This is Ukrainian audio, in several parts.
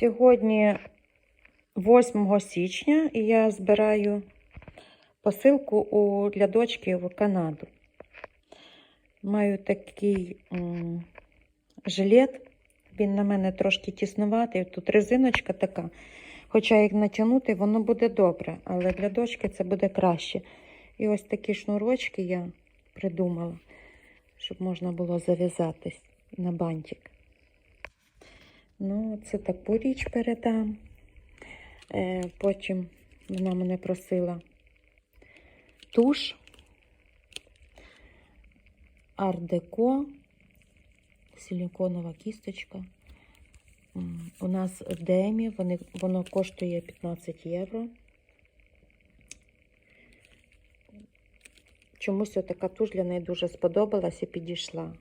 Сьогодні 8 січня і я збираю посилку у, для дочки в Канаду. Маю такий м, жилет. Він на мене трошки тіснуватий. Тут резиночка така. Хоча як натягнути, воно буде добре, але для дочки це буде краще. І ось такі шнурочки я придумала, щоб можна було зав'язатись на бантик. Ну, це таку річ передам. Е, потім вона мене просила туш, ардеко, силіконова кісточка. У нас Демі вони, воно коштує 15 євро. Чомусь така туш для неї дуже сподобалась і підійшла.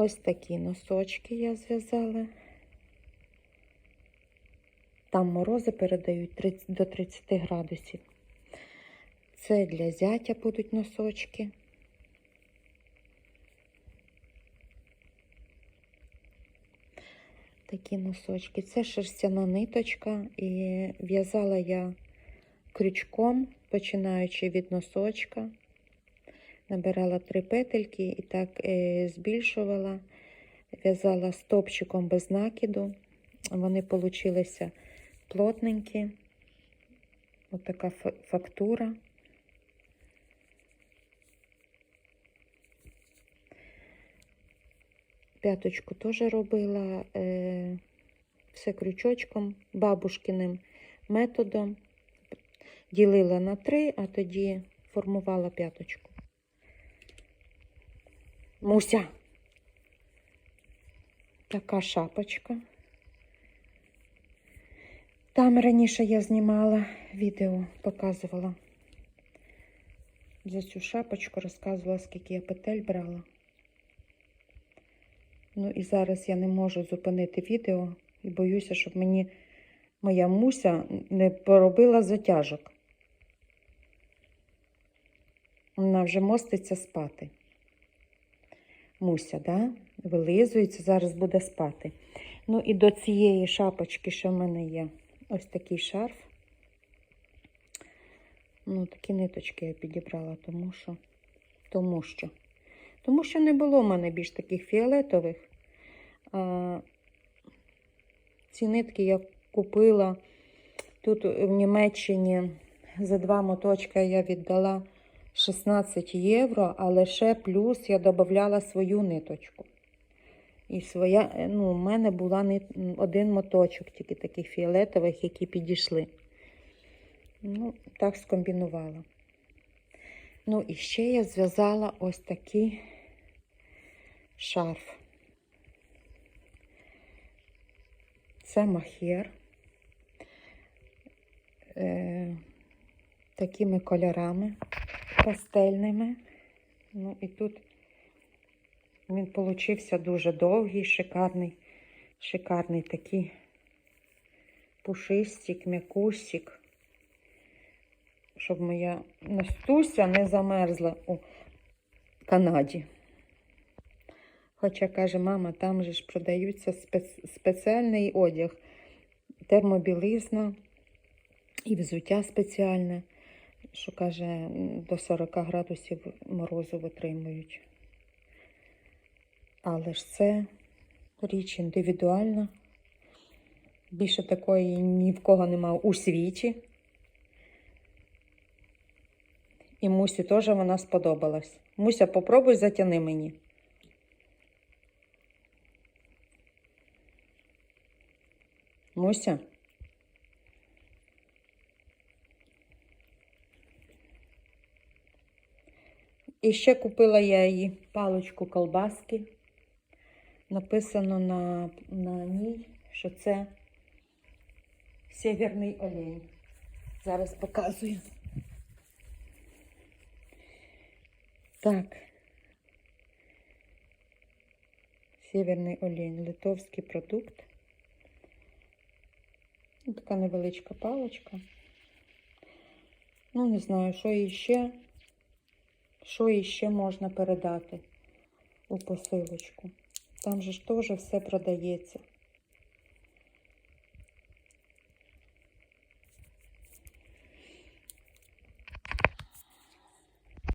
Ось такі носочки я зв'язала. Там морози передають 30, до 30 градусів. Це для зятя будуть носочки. Такі носочки. Це шерстяна ниточка, і в'язала я крючком, починаючи від носочка. Набирала три петельки і так е, збільшувала, в'язала стопчиком без накиду. Вони получилися плотненькі. Ось така фактура. П'яточку теж робила е, все крючочком, бабушкиним методом. Ділила на три, а тоді формувала п'яточку. Муся. Така шапочка. Там раніше я знімала відео, показувала. За цю шапочку розказувала, скільки я петель брала. Ну і зараз я не можу зупинити відео і боюся, щоб мені моя муся не поробила затяжок. Вона вже моститься спати. Муся, да? вилизується, зараз буде спати. Ну і до цієї шапочки, що в мене є, ось такий шарф. Ну, такі ниточки я підібрала, тому що, тому що, тому що не було в мене більш таких фіолетових. А, ці нитки я купила тут в Німеччині за два моточка я віддала 16 євро, але ще плюс я додавала свою ниточку. І своя, ну, у мене нит, один моточок, тільки таких фіолетових, які підійшли. Ну, так скомбінувала. Ну, і ще я зв'язала ось такий шарф. Це махер. Е, такими кольорами пастельними. Ну і тут він получився дуже довгий, шикарний, шикарний такий пушистик, м'якусик, щоб моя Настуся не замерзла у Канаді. Хоча, каже, мама, там же ж продаються спец... спеціальний одяг, термобілизна і взуття спеціальне що каже, до 40 градусів морозу витримують. Але ж це річ індивідуальна. Більше такої ні в кого нема у світі. І Мусі теж вона сподобалась. Муся, попробуй затяни мені. Муся. І ще купила я їй паличку колбаски. Написано на, на ній, що це северний олень. Зараз показую. Так. Северний олень, литовський продукт. Така невеличка паличка. Ну, не знаю, що іще. Що іще можна передати у посилочку? Там же ж теж все продається.